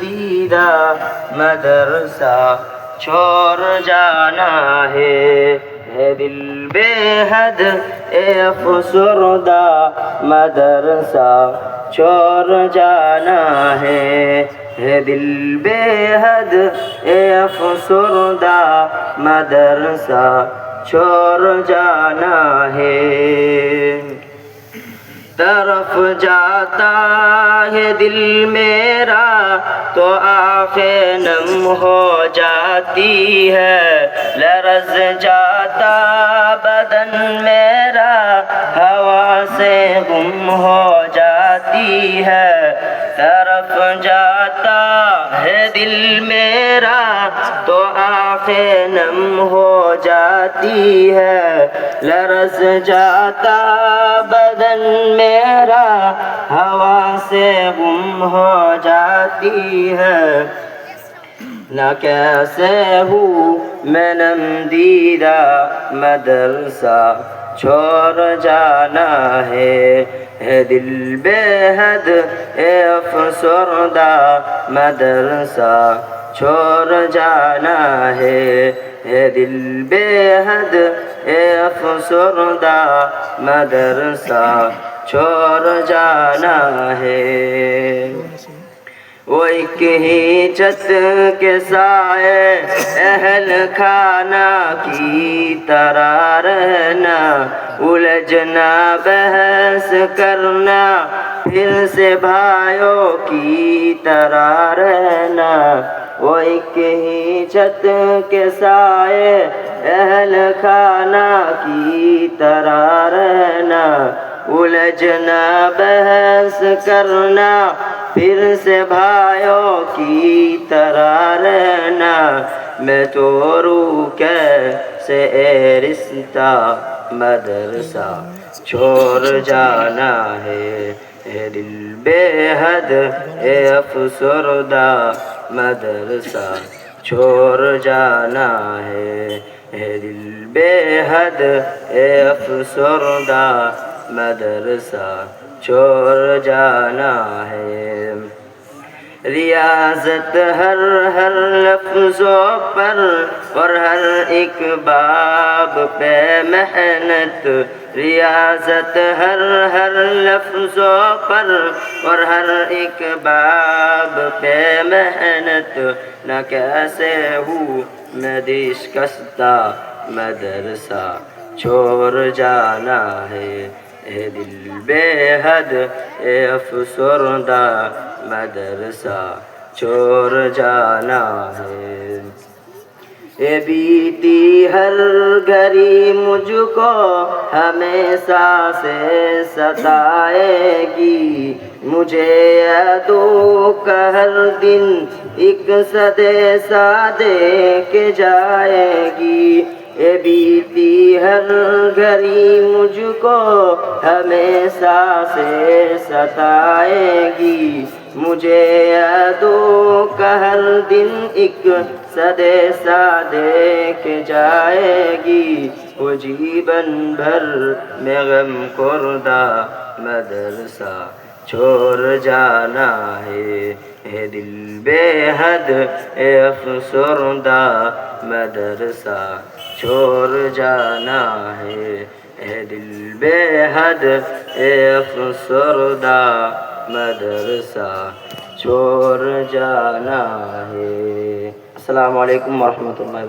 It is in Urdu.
دیدہ مدرسہ چھوڑ جانا ہے ہے دل بے حد اے افسردہ مدرسہ چھوڑ جانا ہے ہے دل بے حد اے افسردہ مدرسہ چھوڑ جانا ہے طرف جاتا ہے دل میرا تو آنکھیں نم ہو جاتی ہے۔ لرز جاتا بدن میرا، ہوا سے گم ہو جاتی ہے۔ طرف جاتا ہے دل میرا تو آنکھیں نم ہو جاتی ہے۔ لرز جاتا بدن میرا ہوا سے گم ہو جاتی ہے۔ نہ کیسے ہوں میں نم دیدہ مدرسہ چھوڑ جانا ہے۔ ہے دل بے حد، اے افسردہ، مدرسہ چھوڑ جانا ہے۔ ہے دل بے حد، اے افسردہ، مدرسہ چھوڑ جانا ہے۔ وہ ایک ہی چھت کے سائے اہل کھانا کی طرح رہنا، الجھنا، بحث کرنا، پھر سے بھائیوں کی طرح رہنا۔ وہ ایک ہی چھت کے سائے اہل کھانا کی طرح رہنا۔ الجھنا بحث کرنا پھر سے بھائیوں کی طرح رہنا میں تو رو کیسے اے رشتہ مدرسہ چھوڑ جانا ہے اے دل بے حد اے افسردہ مدرسہ چھوڑ جانا ہے اے دل بے حد اے افسردہ مدرسہ چھوڑ جانا ہے۔ ریاضت ہر ہر لفظوں پر اور ہر ایک باب پہ محنت۔ ریاضت ہر ہر لفظوں پر اور ہر ایک باب پہ محنت۔ نہ کیسے ہوں میں دشکستہ مدرسہ چھوڑ جانا ہے۔ اے دل بے حد اے افسردہ مدرسہ چھوڑ جانا ہے اے بیتی ہر گھڑی مجھ کو ہمیشہ سے ستائے گی مجھے یادوں کا ہر دن ایک صدے سا دے کے جائے گی اے بیتی ہر گھڑی مجھ کو ہمیشہ سے ستائے گی۔ مجھے یادوں کا ہر دن ایک صدے سا کے جائے گی۔ وہ جیون بھر میں غم کردہ مدرسہ چھوڑ جانا ہے۔ اے دل بے حد، اے افسردہ مدرسہ۔ چھوڑ جانا ہے اے دل بے حد اے افسردہ مدرسہ چھوڑ جانا ہے السلام علیکم ورحمۃ اللہ